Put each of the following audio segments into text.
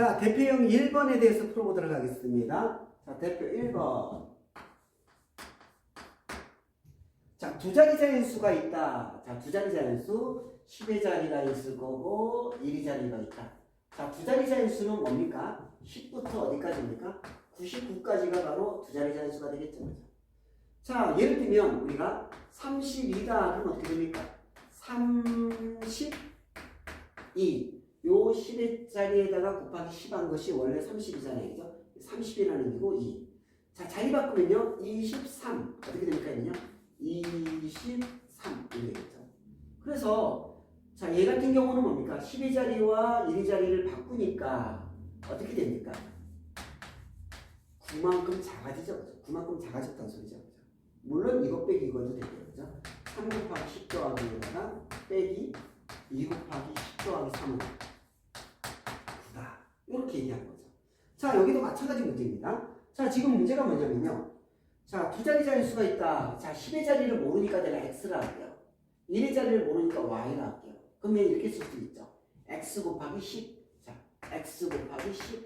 자, 대표형 1번에 대해서 풀어보도록 하겠습니다. 자, 대표 1번. 자, 두 자리 자연수가 있다. 자, 두 자리 자연수 10의 자리가 있을 거고 1의 자리가 있다. 자, 두 자리 자연수는 뭡니까? 10부터 어디까지입니까? 99까지가 바로 두 자리 자연수가 되겠죠. 자, 예를 들면 우리가 32다 그러면 어떻게 됩니까? 32. 요 10의 자리에다가 곱하기 10한 것이 원래 30이잖아요. 그죠? 30이라는 얘기고 2. 자, 자리 바꾸면요. 23. 어떻게 됩니까? 얘는요? 23. 이렇게 되겠죠. 그래서 자, 얘 같은 경우는 뭡니까? 10의 자리와 1의 자리를 바꾸니까 어떻게 됩니까? 9만큼 작아지죠. 그죠? 9만큼 작아졌다는 소리죠. 그죠? 물론 이것 빼기 이것도 되고요. 그죠? 3 곱하기 10 더하기 1에다가 빼기 2 곱하기 10 더하기 3은 9다. 이렇게 얘기하는 거죠. 자, 여기도 마찬가지 문제입니다. 자, 지금 문제가 뭐냐면요. 자, 두 자리 자연수가 있다. 자, 10의 자리를 모르니까 내가 x를 할게요. 1의 자리를 모르니까 y를 할게요. 그러면 이렇게 쓸 수 있죠. x 곱하기 10. 자, x 곱하기 10.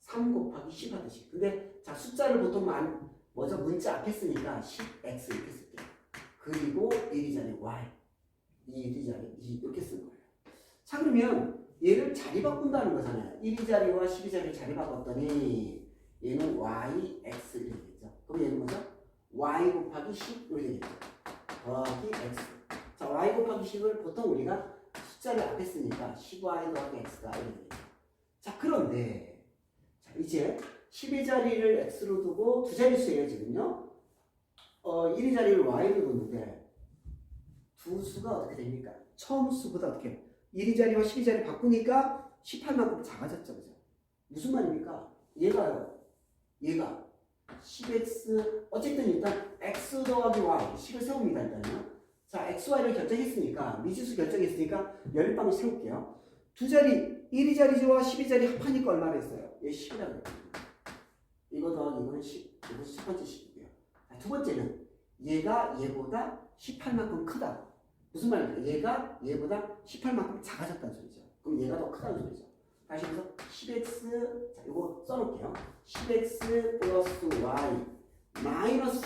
3 곱하기 10 하듯이. 근데 자, 숫자를 보통 만, 먼저 문자 앞에 쓰니까 10x 이렇게 쓸게요. 그리고 1의 자리 y. 2의 자리 2 이렇게 쓴 거예요. 자, 그러면 얘를 자리 바꾼다는 거잖아요. 1의 자리와 10의 자리를 자리 바꿨더니 얘는 y, x 이렇게 되겠죠. 그럼 얘는 뭐죠? y 곱하기 10 이렇게 되겠죠. 더하기 x. 자, y 곱하기 10을 보통 우리가 숫자를 앞에 쓰니까 10y 더하기 x가 이렇게 되겠죠. 자, 그런데 자, 이제 10의 자리를 x로 두고 두 자릿수예요, 지금요. 어, 1의 자리를 y로 뒀는데 두 수가 어떻게 됩니까? 처음 수보다 어떻게 1의 자리와 10의 자리 바꾸니까 18만큼 작아졌죠, 그죠? 무슨 말입니까? 얘가요. 얘가 10x 어쨌든 일단 x 더하기 y 식을 세웁니다 일단요. 자 x, y를 결정했으니까 미지수 결정했으니까 열방을 세울게요. 두 자리 1의 자리와 10의 자리 합하니까 얼마나 했어요? 얘 10이라고 그래요. 이거 더하기 이거는 10. 이것이 첫 번째 식이고요. 자, 두 번째는 얘가 얘보다 18만큼 크다. 무슨 말입니까? 얘가 얘보다 18만큼 작아졌다는 소리죠. 그럼 얘가 더 크다는 소리죠. 다시 해서 10x 자 이거 써놓을게요. 10x 플러스 y 마이너스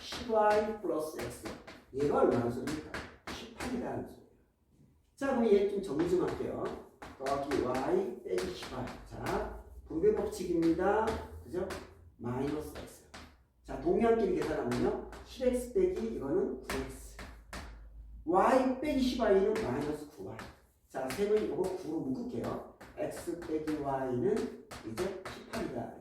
10y 플러스 x 얘가 얼마나 소리입니까? 18이라는 소리예요. 자 그럼 얘 좀 정리 좀 할게요. 더하기 y 빼기 10y 자 분배 법칙입니다. 그죠? 마이너스 x 자 동량끼리 계산하면요 10x 빼기 이거는 9x y 빼기 10y는 마이너스 9y 자 셈을 이거 9로 묶을게요. x 빼기 y는 이제 18이다.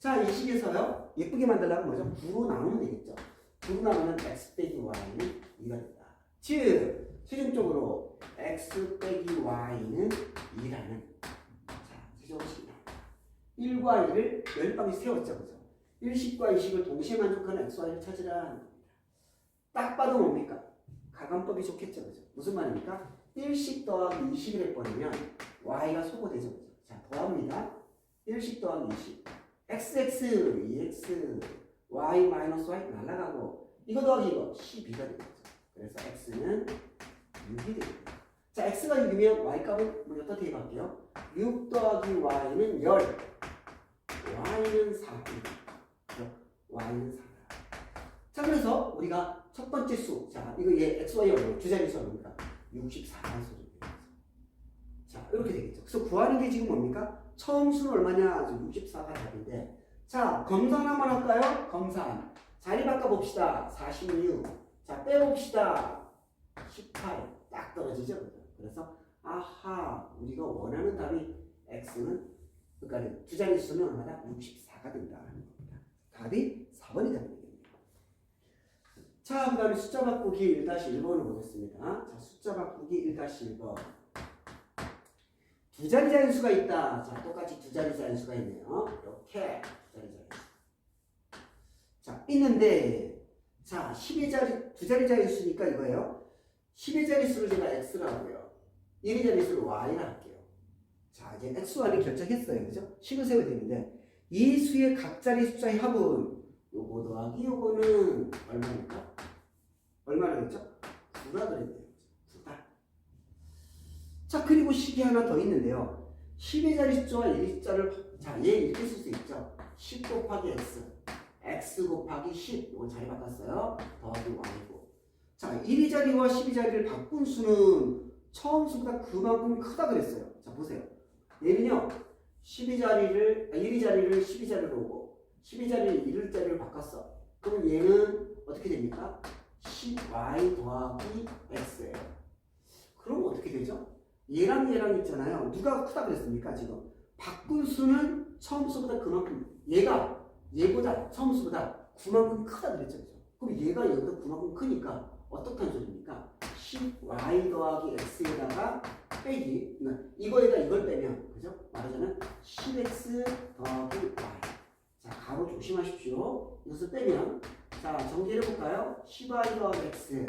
자, 이 식에서요, 예쁘게 만들려면 뭐죠? 9로 나누면 되겠죠. 9로 나누면 x 빼기 y는 2가 된다. 즉, 최종적으로 x 빼기 y는 2라는, 자, 최종식이다. 1과 2를 열방에 세웠죠. 그죠? 1식과 2식을 동시에 만족하는 x, y를 찾으라. 딱 봐도 뭡니까? 가감법이 좋겠죠. 그죠? 무슨 말입니까? 1식 더하기 2식을 해버리면 y가 소거되죠. 그죠? 자, 더합니다. 1식 더하기 2식. xx, 2x, y 마이너스 y 날라가고 이거 더하기 이거 12가 되겠죠. 그래서 x는 6이 됩니다. 자, x가 6이면 y 값은 우리 어떻게 할게요? 6 더하기 y는 10, y는 4. y는 4. 자, 그래서 우리가 첫 번째 수, 자, 이거 얘 x, y 얼마? 두 자리 수 얼마입니까? 64란 소리입니다. 자, 이렇게 되겠죠. 그래서 구하는 게 지금 뭡니까? 처음 수는 얼마냐? 지금 64가 답인데. 자, 검산 한번 할까요? 검산. 자리 바꿔봅시다. 46. 자, 빼봅시다. 18. 딱 떨어지죠? 그래서, 아하, 우리가 원하는 답이 x는, 그러니까 두 자리 수는 얼마다? 64가 된다는 겁니다. 답이 4번이 답입니다. 자, 그 다음에 숫자 바꾸기 1-1번을 보겠습니다. 자, 숫자 바꾸기 1-1번. 두 자리 자연수가 있다. 자, 똑같이 두 자리 자연수가 있네요. 이렇게 두 자리 자연수. 자, 있는데, 자, 10의 자리, 두 자리 자연수니까 이거예요. 10의 자릿수를 제가 x라고 하고요. 1의 자릿수를 y라 할게요. 자, 이제 x와는 결정했어요. 그죠? 식을 세워야 되는데, 이 수의 각 자리 숫자의 합은 요거 더하기 요거는 얼마입니까? 얼마나겠죠? 9가 그랬대요. 9다. 자, 그리고 식이 하나 더 있는데요. 10의 자리 숫자와 1의 숫자를 자, 얘 이렇게 쓸 수 있죠. 10 곱하기 x, x 곱하기 10 이건 자리 바꿨어요. 더하기 y고. 자, 1의 자리와 10의 자리를 바꾼 수는 처음 수보다 그만큼 크다 그랬어요. 자, 보세요. 얘는요. 12 자리를, 아, 1의 자리를 12 자리로 오고 12 자리를 1의 자리로 바꿨어. 그럼 얘는 어떻게 됩니까? 10y 더하기 x예요. 그럼 어떻게 되죠? 얘랑 얘랑 있잖아요. 누가 크다 그랬습니까? 지금 바꾼 수는 처음 수보다 그만큼 얘가 얘보다 처음 수보다 그만큼 크다 그랬죠. 그럼 얘가 얘보다 그만큼 크니까 어떻다는 소리입니까? 10y 더하기 x에다가 빼기 그러니까 이거에다 이걸 빼면 그죠? 말하자면 10x 더하기 y 자 가로 조심하십시오. 이것을 빼면 자 정리해 볼까요? 10y 더하기 x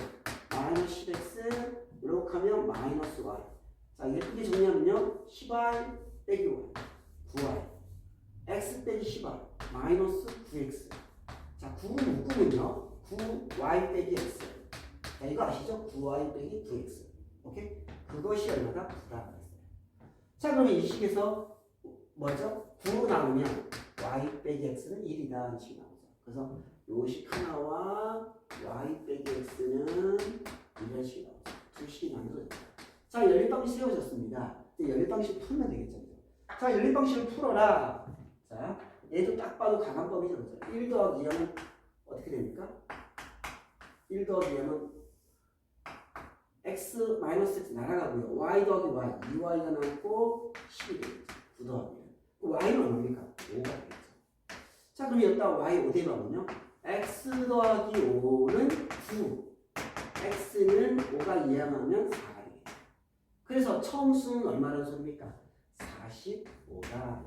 마이너스 10x 이렇게 하면 마이너스 y 자 예쁘게 정리하면요 10y 빼기 y 9y x 빼기 10y 마이너스 9x 자 9는 묶으면요 9y 빼기 x 자 이거 아시죠? 9y 빼기 9x 오케이? 그것이 얼마다? 9다 그랬어요 자 그러면 이 식에서 뭐죠? 9로 나오면 y 빼기 x는 1이다 이 식이 나오죠 그래서 요식 하나와 y 빼기 x는 이런 식이 나오죠 두 식이 나눠져요 자 연립방식 세워졌습니다 이제 연립방식 풀면 되겠죠? 자 연립방식을 풀어라 자 얘도 딱 봐도 가간법이죠 그죠? 1 더하기 2하면 어떻게 됩니까? 1 더하기 2하면 x 마이너스 x 날아가고요. y 더하기 y, 2y가 남고 10이 되겠죠. 9 더하기 1. y는 얼마입니까? 5가 되겠죠. 자, 여기다 y 5 대박은요. x 더하기 5는 9, x는 5가 이항하면 4가 되겠죠. 그래서 처음 수는 얼마라는 소리입니까? 45다.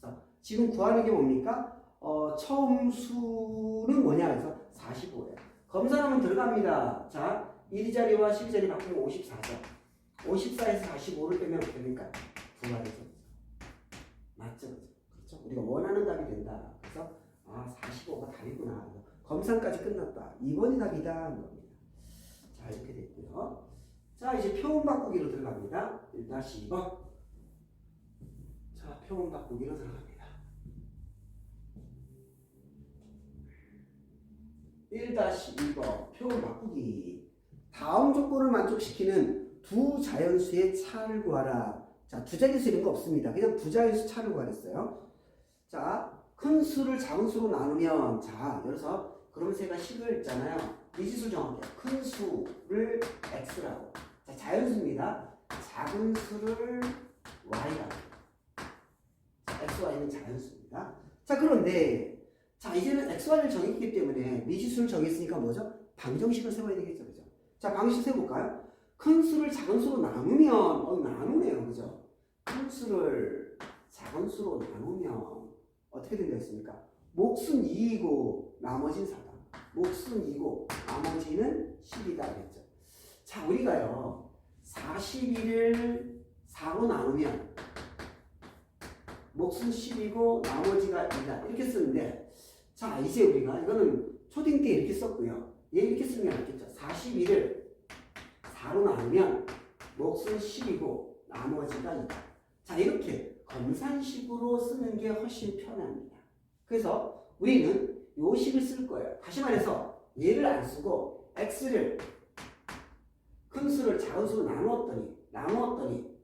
그래서 지금 구하는 게 뭡니까? 어, 처음 수는 뭐냐? 그래서 45예요. 검사하면 들어갑니다. 자, 1위 자리와 12 자리 바꾸면 54죠. 54에서 45를 빼면? 부가 되죠. 맞죠? 그렇죠? 우리가 원하는 답이 된다. 아 45가 답이구나. 검산까지 끝났다. 2번이 답이다. 하는 겁니다. 자 이렇게 됐고요. 자 이제 표현 바꾸기로 들어갑니다. 1-2번. 자 표현 바꾸기로 들어갑니다. 1-2번 표현 바꾸기. 다음 조건을 만족시키는 두 자연수의 차를 구하라. 자, 두 자릿수 이런 거 없습니다. 그냥 부자연수 차를 구하랬어요. 자, 큰 수를 작은 수로 나누면, 자, 여기서 그러면 제가 식을 있잖아요. 미지수 정할게요. 큰 수를 x라고. 자, 자연수입니다. 작은 수를 y라고. 자, x, y는 자연수입니다. 자, 그런데, 자, 이제는 x, y를 정했기 때문에 미지수를 정했으니까 뭐죠? 방정식을 세워야 되겠죠. 그죠? 자, 방식 세볼까요? 큰 수를 작은 수로 나누면, 어, 나누네요. 그죠? 큰 수를 작은 수로 나누면, 어떻게 된다 했습니까? 몫은 2이고, 나머지는 4다. 몫은 2고, 나머지는 10이다. 그랬죠? 자, 우리가요, 41을 4로 나누면, 몫은 10이고, 나머지가 2다. 이렇게 쓰는데, 자, 이제 우리가, 이거는 초딩 때 이렇게 썼고요. 얘 이렇게 쓰는 게 낫겠죠. 41을 4로 나누면 몫은 10이고 나머지가 2다. 자 이렇게 검산식으로 쓰는 게 훨씬 편합니다. 그래서 우리는 요 식을 쓸 거예요. 다시 말해서 얘를 안 쓰고 x를 큰 수를 작은 수로 나누었더니 나누었더니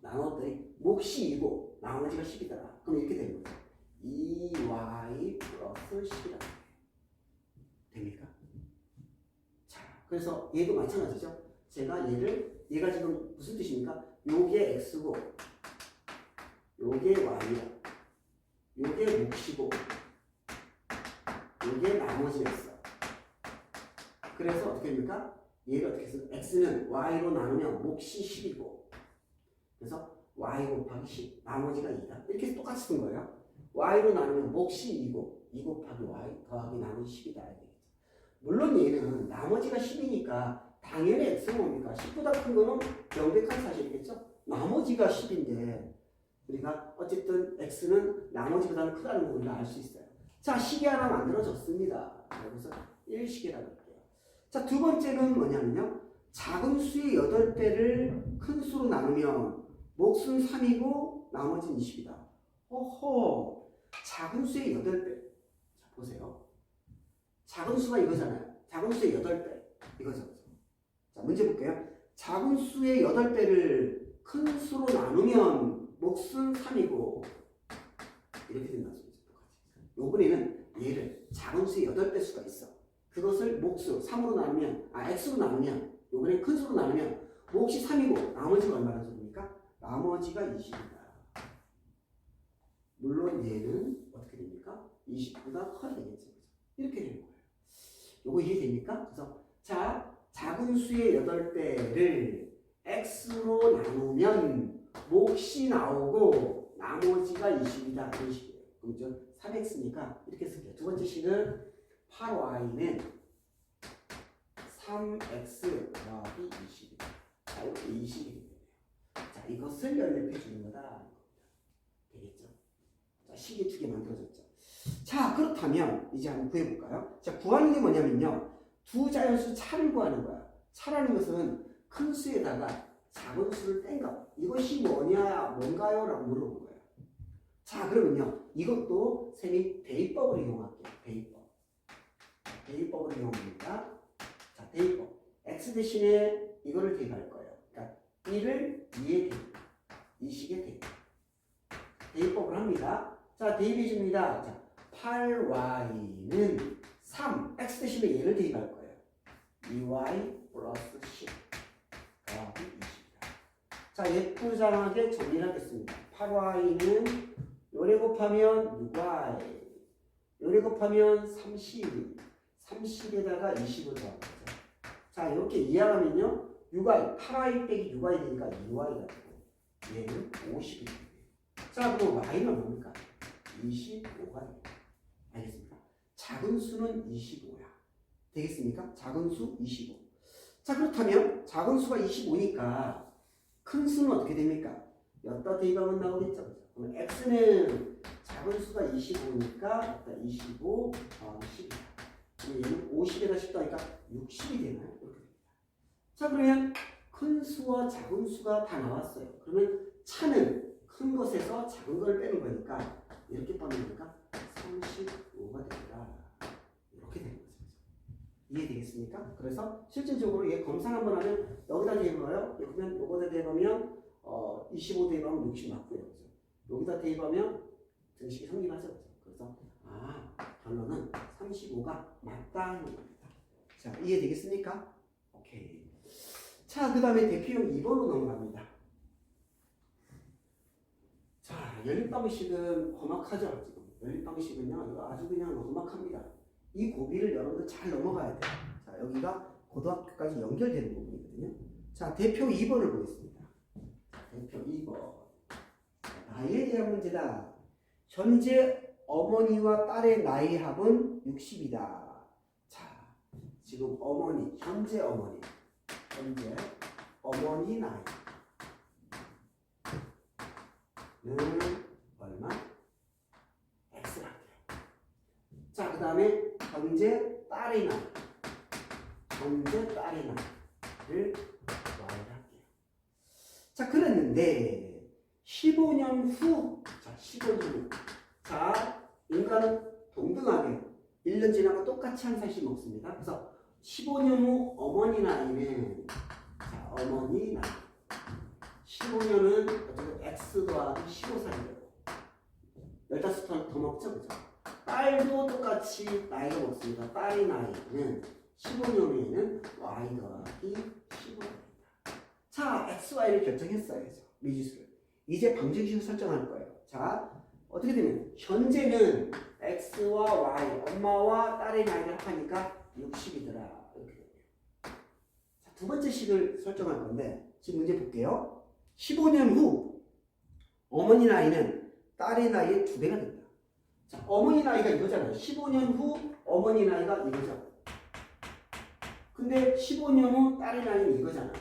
나누었더니 몫이 2고 나머지가 10이더라. 그럼 이렇게 되는 거죠. 2y 플러스 10이다. 됩니까? 자, 그래서 얘도 마찬가지죠. 제가 얘를 얘가 지금 무슨 뜻입니까? 요게 x고 요게 y야. 요게 몫이고 요게 나머지 x. 그래서 어떻게 됩니까? 얘를 어떻게 해서 x는 y로 나누면 몫이 10이고 그래서 y 곱하기 10 나머지가 2다. 이렇게 똑같이 쓴 거예요. y로 나누면 몫이 2고 2 곱하기 y 더하기 나머지 10이다. 물론 얘는 나머지가 10이니까 당연히 x는 뭡니까? 10보다 큰 거는 명백한 사실이겠죠? 나머지가 10인데 우리가 어쨌든 x는 나머지보다는 크다는 걸 우리가 알 수 있어요. 자, 식이 하나 만들어졌습니다. 그래서 1식이라고 할게요. 자, 두 번째는 뭐냐면요. 작은 수의 8배를 큰 수로 나누면 몫은 3이고 나머지는 20이다. 어허, 작은 수의 8배. 자, 보세요. 작은 수가 이거잖아요. 작은 수의 8배. 이거죠. 자, 문제 볼게요. 작은 수의 8배를 큰 수로 나누면 몫은 3이고 이렇게 된다는 소리죠. 똑같이. 요번에는 얘를 작은 수의 8배 수가 있어. 그것을 몫수 3으로 나누면 아 x로 나누면 요번에 큰 수로 나누면 몫이 3이고 나머지가 얼마나 소리입니까? 나머지가 20이다. 물론 얘는 어떻게 됩니까? 20보다 커야 되겠죠. 이렇게 되는 거예요. 요거 이해됩니까? 그래서 자 작은 수의 8배를 x로 나누면 몫이 나오고 나머지가 20이다. 이런 식이에요. 그죠? 3x니까 이렇게 쓸게요. 두 번째 식은 8y는 3x 더하기 20이다. 자, 이렇게 20이 되네요. 자, 이것을 연립해 주는 거다. 되겠죠? 자, 식이 두 개 만들어졌죠. 자, 그렇다면 이제 한번 구해볼까요? 자, 구하는 게 뭐냐면요. 두 자연수 차를 구하는 거야. 차라는 것은 큰 수에다가 작은 수를 뺀 것. 이것이 뭐냐, 뭔가요? 라고 물어본 거예요. 자, 그러면요. 이것도 쌤이 대입법을 이용할게요. 대입법. 대입법을 이용합니다. 자, 대입법. x 대신에 이거를 대입할 거예요. 그러니까 1을 2에 대입. 이 식의 대입. 대입법을 합니다. 자, 대입해 줍니다. 자, 8y는 3. x 대신에 얘를 대입할 거예요. 2y 플러스 10 더하기 20이다. 자, 예쁘장하게 정리를 하겠습니다. 8y는 요래 곱하면 6y 요래 곱하면 30 30에다가 20을 더한 거죠. 자, 이렇게 이해하면요. 6y, 8y 빼기 6y 되니까 2y가 되고 얘는 50이 됩니다. 자, 그럼 y는 뭡니까? 25가 됩니다. 알겠습니까? 작은 수는 25야. 되겠습니까? 작은 수 25. 자, 그렇다면 작은 수가 25니까 큰 수는 어떻게 됩니까? 여기다 대입하면 나오겠죠. 그러면 x는 작은 수가 25니까 여기다 25 더하기 10이다. 그럼 얘는 50에다 10 더하니까 60이 되나요? 이렇게 됩니다. 자, 그러면 큰 수와 작은 수가 다 나왔어요. 그러면 차는 큰 것에서 작은 걸 빼는 거니까 이렇게 빠르니까 35가 된다. 이해되겠습니까? 그래서 실질적으로 얘 검사 한번 하면 여기다 대입해요. 그러면 요거다 대입하면 어, 25 대입하면 60 맞고요. 그죠? 여기다 대입하면 등식이 성립하죠. 그래서 아 결론은 35가 맞다는 겁니다. 자 이해되겠습니까? 오케이. 자 그 다음에 대표형 2번으로 넘어갑니다. 자 연립 방식은 험악하죠 지금. 연립 방식은요 아주 그냥 험악합니다. 이 고비를 여러분들 잘 넘어가야 돼요. 자 여기가 고등학교까지 연결되는 부분이거든요. 자 대표 2번을 보겠습니다. 대표 2번. 나이에 대한 문제다. 현재 어머니와 딸의 나이 합은 60이다. 자, 지금 어머니, 현재 어머니, 현재 어머니 나이 는 얼마? X랄게요. 자, 그 다음에 나이, 현재 딸의 나이를 Y를 할게요. 자, 그랬는데 15년 후, 자, 15년 후. 자, 인간은 동등하게 1년 지나고 똑같이 한 살씩 먹습니다. 그래서 15년 후 어머니 나이는 자, 어머니 나이. 15년은 어쨌든 X 더하기 15살이 되고 15살 더 먹죠, 그죠? 딸도 똑같이 나이가 먹습니다. 딸의 나이는 15년 후에는 Y 더하기 15가 됩니다. 자, X, Y를 결정했어야죠. 미지수를. 이제 방정식을 설정할 거예요. 자, 어떻게 되면 현재는 x와 y 엄마와 딸의 나이를 합하니까 60이더라 이렇게. 자, 두 번째 식을 설정할 건데 지금 문제 볼게요. 15년 후 어머니 나이는 딸의 나이의 두 배가 된다. 자, 어머니 나이가 이거잖아요. 15년 후 어머니 나이가 이거죠. 근데 15년 후 딸의 나이는 이거잖아.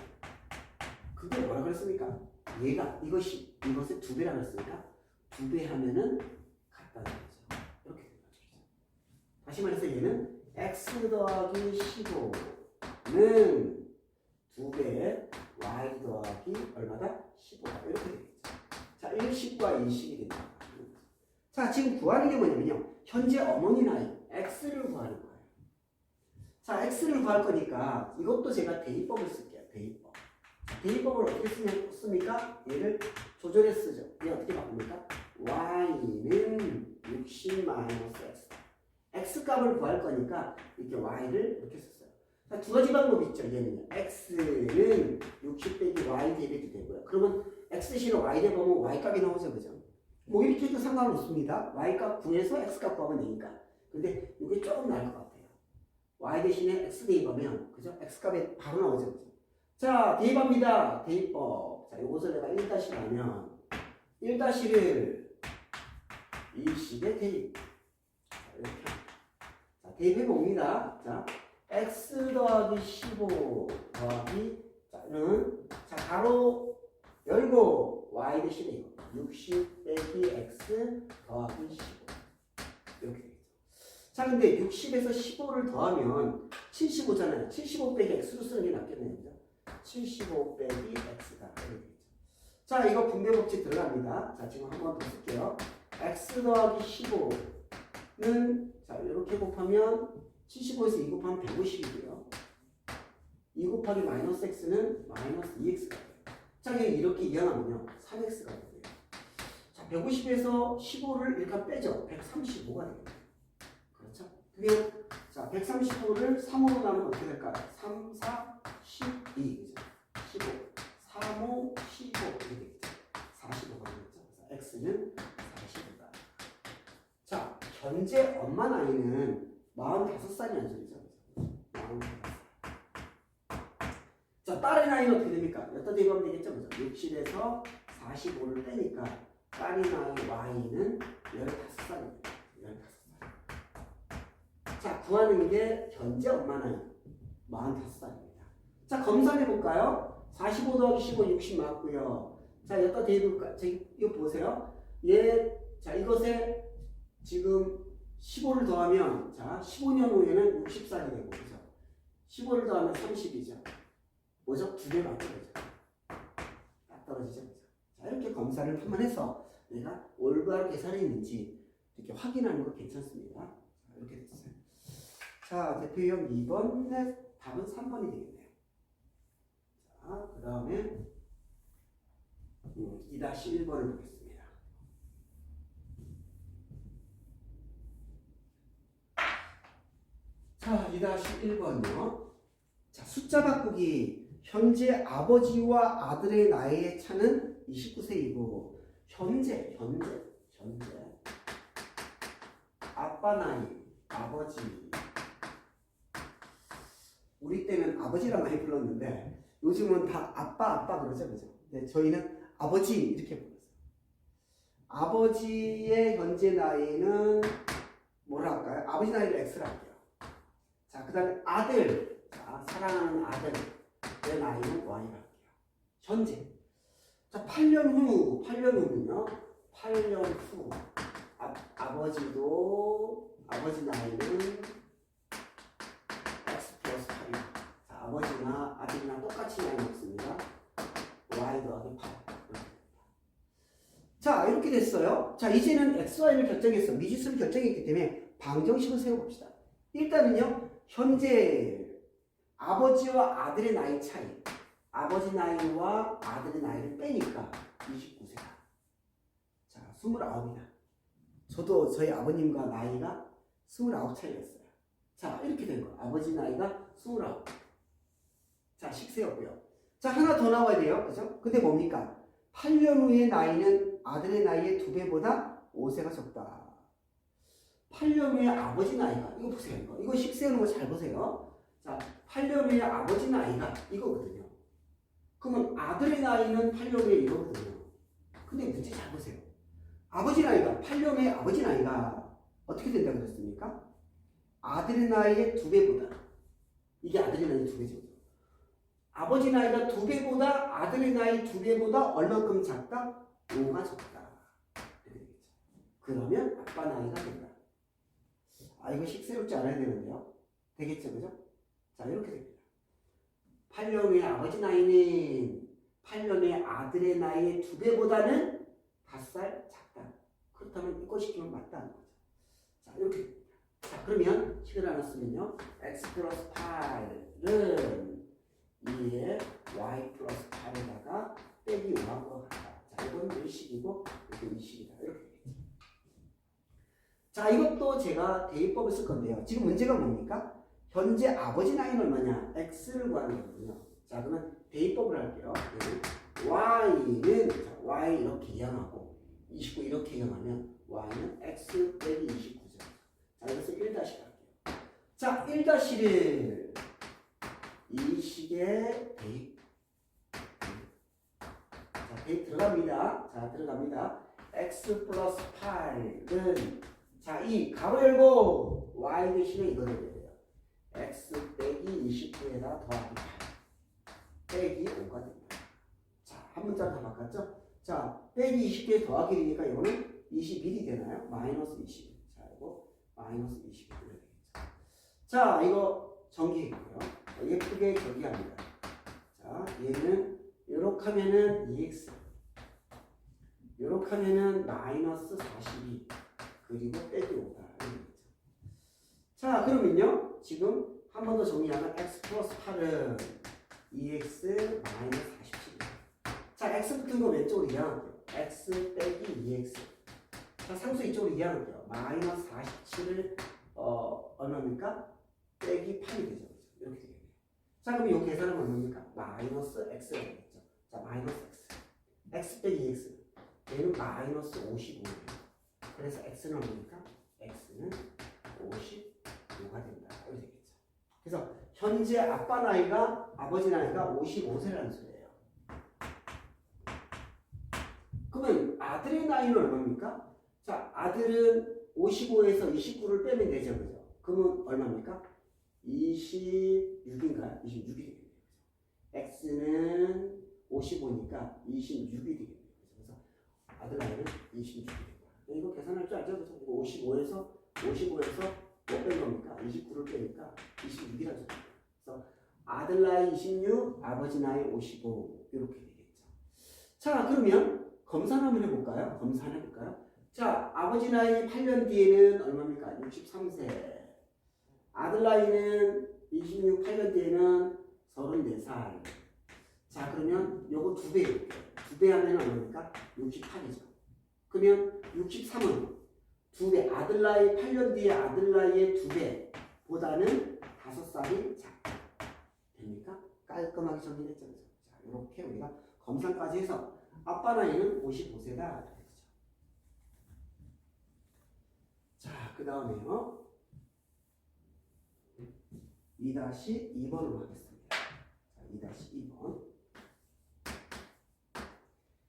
그게 뭐라 그랬습니까? 얘가 이것이 이것의 두 배라 그랬습니다. 두배 하면은 같다는 거죠. 이렇게 거죠. 다시 말해서 얘는 x 더하기 15는 두 배, y 더하기 얼마다? 15다. 이렇게 됩니다. 구하는 게 뭐냐면요. 현재 어머니 나이 x를 구하는 거예요. 자, x를 구할 거니까 이것도 제가 대입법을 쓸게요. 대입법. 대입법을 어떻게 쓰냐, 씁니까? 얘를 조절해 쓰죠. 얘 어떻게 바꿉니까? y는 60 마이너스 x. x 값을 구할 거니까 이렇게 y를 이렇게 썼어요. 자, 두 가지 방법이 있죠. 얘는 x는 60 빼기 y 대입이 되고요. 그러면 x 대신에 y 대보면 y 값이 나오죠, 그죠? 뭐 이렇게 해도 상관없습니다. y 값 구해서 x 값 구하면 되니까. 근데 이게 조금 나을 것 같아요. y 대신에 x 대입하면 그죠? x 값이 바로 나오죠? 자, 대입합니다. 대입법. 자, 요것을 내가 1다시 하면 1-를 이 식의 대입. 자, 이렇게. 자, 대입해 봅니다. 자, x 더하기 15 더하기 자는 자, 가로 열고 y 대신에 이거 60 빼기 x 더하기 15 이렇게 되죠. 자, 근데 60에서 15를 더하면 75잖아요. 75 빼기 x로 쓰는 게 낫겠네요. 그죠? 75 빼기 x가 되죠. 자, 이거 분배 법칙 들어갑니다. 자, 지금 한 번 더 쓸게요. x 더하기 15는 자, 이렇게 곱하면 75에서 2 곱하면 150이고요. 2 곱하기 마이너스 x는 마이너스 2x가 그냥 이렇게 이항하면요. 3x가 돼요. 자, 150에서 15를 일단 빼죠. 135가 되겠네요. 그렇죠? 그게 자, 135를 3으로 나누면 어떻게 될까요? 3, 4, 12. 그죠? 15. 3, 5, 15. 이렇게 되겠죠. 45가 되겠죠. 그래서 x는 45다. 자, 현재 엄마 나이는 45살이라는 소리죠. 45살. 자, 딸의 나이는 어떻게 됩니까? 여기다 대입하면 되겠죠. 그죠? 60에서 45를 빼니까 딸의 나이 y는 15살입니다. 15살. 자, 구하는 게 현재 엄마 나이 45살입니다. 자, 검사해 볼까요? 45 더하기 15, 60 맞고요. 자, 여기다 대입을까? 자, 이거 보세요. 얘, 자, 이것에 지금 15를 더하면, 자, 15년 후에는 60살이 되고, 그죠? 15를 더하면 30이죠. 뭐죠? 두배 맞죠? 그죠? 딱 떨어지죠? 자, 이렇게 검사를 한번 해서 내가 올바로 계산이 있는지 이렇게 확인하는 거 괜찮습니다. 자, 이렇게 됐어요. 자, 대표형 2번의 답은 3번이 되겠네요. 자, 그 다음에 음, 2-1번을 보겠습니다. 자, 2-1번요. 자, 숫자 바꾸기. 현재 아버지와 아들의 나이의 차는 29세이고, 현재, 현재, 현재. 아빠 나이, 아버지. 우리 때는 아버지라 많이 불렀는데, 요즘은 다 아빠, 아빠 그러죠, 그죠? 근데 저희는 아버지 이렇게 불렀어요. 아버지의 현재 나이는 뭐라 할까요? 아버지 나이를 X라 할게요. 자, 그 다음에 아들. 자, 사랑하는 아들 의 나이는 Y라 할게요. 현재. 자, 8년 후, 8년 후는요. 8년 후. 아, 아버지도, 아버지 나이는 X 플러스 8이요. 자, 아버지나 아들이나 똑같이 나이 먹습니다. Y 더하기 8. 자, 이렇게 됐어요. 자, 이제는 XY를 결정했어. 미지수를 결정했기 때문에 방정식을 세워봅시다. 일단은요, 현재 아버지와 아들의 나이 차이. 아버지 나이와 아들의 나이를 빼니까 29세다. 자, 29이다. 저도 저희 아버님과 나이가 29 차이였어요. 자, 이렇게 된 거. 아버지 나이가 29. 자, 식세였고요. 자, 하나 더 나와야 돼요. 그죠? 근데 뭡니까? 8년 후의 나이는 아들의 나이의 두 배보다 5세가 적다. 8년 후에 아버지 나이가, 이거 보세요. 이거, 이거 식세우는 거 잘 보세요. 자, 8년 후에 아버지 나이가 이거거든요. 그러면 아들의 나이는 8년 후에 이거거든요. 근데 문제 잘 보세요. 아버지 나이가, 8년 후에 아버지 나이가 어떻게 된다고 그랬습니까? 아들의 나이의 두 배보다. 이게 아들의 나이의 두 배죠. 아버지 나이가 두 배보다 아들의 나이 두 배보다 얼만큼 작다? 5가 적다. 이렇게 되겠죠. 그러면 아빠 나이가 된다. 아 이거 식세롭지 않아야 되는데요. 되겠죠, 그죠? 자 이렇게 됩니다. 8년 후에 아버지 나이는 8년 후에 아들의 나이의 두 배보다는 5살 작다. 그렇다면 이꼴시키면 맞다는 거죠. 자, 이렇게. 자, 그러면 식을 쓰면요. x 플러스 8은 2에 y 플러스 8에다가 빼기 5하고 한다. 자, 이건 일식이고 이건 일식이다. 이렇게 되겠죠. 자, 이것도 제가 대입법을 쓸 건데요. 지금 문제가 뭡니까? 현재 아버지 나이는 얼마냐? x를 구하는 거거든요. 자, 그러면 대입법을 할게요. 네. y는 자, y 이렇게 이항하고 29 이렇게 이항하면 y는 x 빼기 29죠. 자, 여기서 1 다시 갈게요. 자, 1 다시를 이 식의 대입. 자, 대입 들어갑니다. 자, 들어갑니다. x 플러스 8은 자, 이 가로 열고 y 대신에 이거를. X 빼기 29에다 더하기 8 빼기 5가 됩니다. 자, 한 문자 더 바꿨죠? 자, 빼기 20개 더하기 1이니까 이거는 21이 되나요? 마이너스 20. 자, 이거 마이너스 20이 되겠죠. 자, 이거 정리했고요. 자, 예쁘게 정리합니다. 자, 얘는 요렇게 하면은 2x 요렇게 하면은 마이너스 42 그리고 빼기 5다. 자, 그러면요. 지금 한 번 더 정리하면 x 플러스 8은 2x 마이너스 47. 자, x 붙은 거 왼쪽으로 이항할게요. x 빼기 2x. 자, 상수 이쪽으로 이항할게요. 마이너스 47을 어, 얼마입니까? 빼기 8이 되죠. 이렇게 되겠네요. 자, 그럼 이 계산은 얼마입니까? 마이너스 x가 되겠죠. 자, 마이너스 x. x 빼기 2x. 얘는 마이너스 55예요. 그래서 x는 얼마입니까? x는 55가 된다. 이렇게 되겠죠. 그래서 현재 아빠 나이가 아버지 나이가 55세라는 소리예요. 그러면 아들의 나이는 얼마입니까? 자, 아들은 55에서 29를 빼면 되죠. 그죠? 그러면 얼마입니까? 26인가요? 26이 되겠네요. x는 55니까 26이 되겠네요. 그래서 아들 나이는 26이 된다. 이거 계산할 줄 알죠? 그죠? 이거 55에서 55에서 뭐뺀 겁니까? 29를 빼니까 26이라는 소리예요. 그래서 아들 나이 26, 아버지 나이 55 이렇게 되겠죠. 자, 그러면 검사 한번 해볼까요? 검사 해볼까요? 자, 아버지 나이 8년 뒤에는 얼마입니까? 63세. 아들 나이는 26, 8년 뒤에는 34살. 자, 그러면 요거 두 배, 두배 하면 얼마입니까? 68이죠. 그러면 63은 두 배, 아들 나이 8년 뒤에 아들 나이의 두 배보다는 다섯 살이 작다. 됩니까? 깔끔하게 정리됐죠. 그죠? 자, 이렇게 우리가 검사까지 해서 아빠 나이는 55세다. 그죠? 자, 그 다음에요. 2-2번으로 하겠습니다. 자, 2-2번.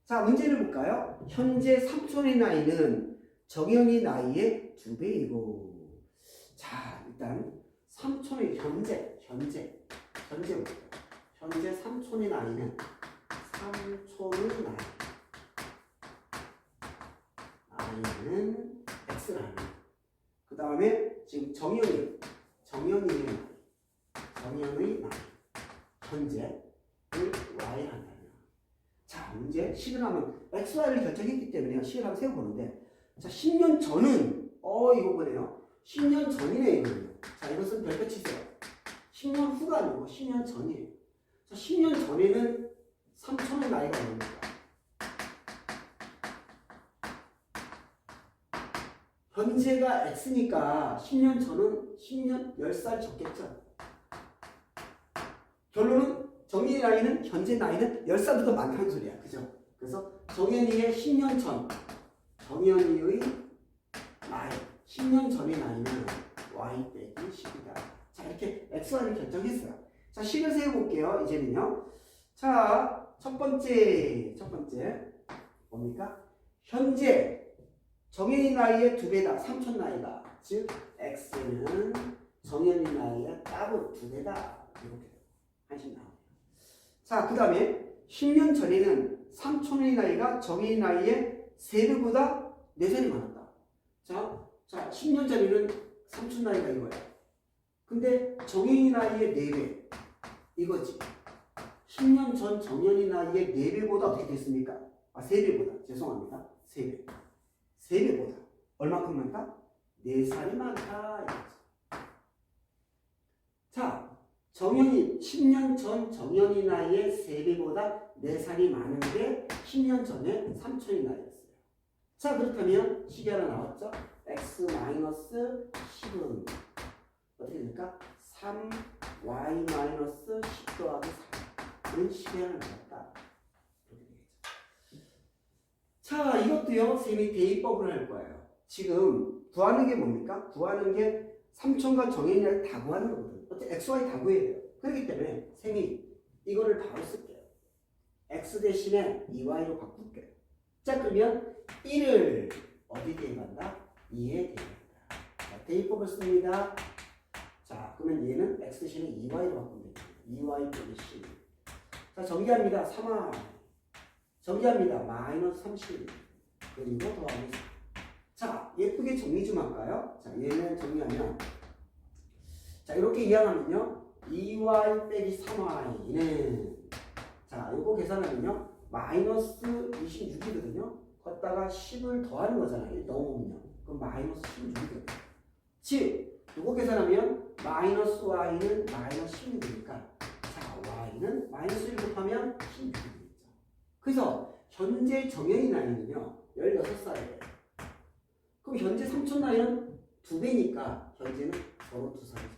자, 문제를 볼까요? 현재 삼촌의 나이는 정현이 나이의 두 배이고. 자, 일단 삼촌의 현재, 현재, 현재. 현재 삼촌의 나이는 삼촌의 나이. 나이는 X라는. 그 다음에 지금 정현이, 정현이의 나이. 정현의 나이. Y를 한다면. 자, 문제 식을 하면 XY를 결정했기 때문에 식을 한번 세워보는데 자, 10년 전은 어 이거 보네요. 10년 전이네 이거는. 자, 이것은 별표 치세요. 10년 후가 아니고 10년 전이에요. 자, 10년 전에는 삼촌의 나이가 얼마입니까? 현재가 X니까 10년 전은 10년 10살 적겠죠. 결론은 정현이 나이는 현재 나이는 10살보다 많다는 소리야. 그죠? 그래서 정현이의 10년 전 정현이의 나이 10년 전의 나이는 y 빼기 10이다. 자 이렇게 xy를 결정했어요. 자 식을 세워볼게요. 이제는요. 자 첫 번째 첫 번째 뭡니까? 현재 정현이 나이의 두 배다. 삼촌 나이다. 즉 x는 정현이 나이의 따로 두 배다. 이렇게 한식 나옵니다. 자, 그 다음에 10년 전에는 삼촌의 나이가 정의 나이의 3배보다 4살이 많았다. 자, 자, 10년 전에는 삼촌 나이가 이거야. 근데 정의 나이의 4배. 이거지. 10년 전 정연이 나이의 4배보다 어떻게 됐습니까? 아, 3배보다. 죄송합니다. 3배. 3배보다 얼마큼 많다? 4살이 많다. 자, 정현이 10년 전 정현이 나이의 3배보다 4살이 많은데 10년 전에 삼촌이 나이였어요. 자, 그렇다면 식이 하나 나왔죠? x 10은 어떻게 될까? 3y 10 더하기 3은 식이 하나 나왔다. 자, 이것도요, 쌤이 대입법을 할 거예요. 지금 구하는 게 뭡니까? 구하는 게 삼촌과 정현이를 다 구하는 거거든요. 어째 x, y 다 구해야 돼요. 그렇기 때문에 쌤이 이거를 바로 쓸게요. x 대신에 2y로 바꿀게요. 자, 그러면 1을 어디 대입한다? 2에 대입한다. 자, 대입법을 씁니다. 자, 그러면 얘는 x 대신에 2y로 바꾸면 됩니다. 2y 빼기 10. 자, 정리합니다. 3y. 정리합니다. 마이너스 30. 그리고 더하기 4. 자, 예쁘게 정리 좀 할까요? 자, 얘는 정리하면 자, 이렇게 이해하면요. 2y 빼기 3y는 자, 요거 계산하면요. 마이너스 26이거든요. 걷다가 10을 더하는 거잖아요. 넣으면요. 그럼 마이너스 16이거든요. 즉, 요거 계산하면 마이너스 y는 마이너스 16이니까 자, y는 마이너스 1 곱하면 16이 되겠죠. 그래서 현재 정현이 나이는요. 16살이에요. 그럼 현재 삼촌 나이는 두 배니까 현재는 서로 두 살이죠.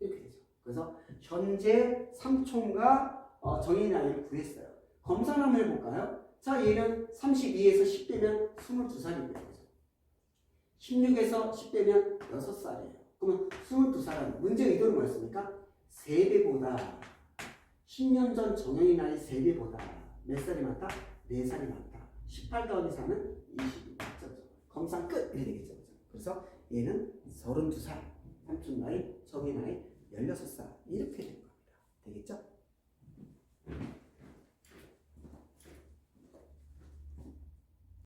이렇게 되죠. 그래서 현재 삼촌과 어, 정의 나이를 구했어요. 검사를 한번 해볼까요? 자, 얘는 32에서 10 빼면 22살이 되는 거죠. 16에서 10 빼면 6살이에요. 그러면 22살은 문제 의도는 뭐였습니까? 3배보다 10년 전 정현이 나이 3배보다 몇 살이 많다? 4살이 많다. 18 더하기 4는 22. 맞죠? 검사 끝! 이렇게 되겠죠. 그래서 얘는 32살, 삼촌 나이, 정의 나이 16살 이렇게 된 겁니다. 되겠죠?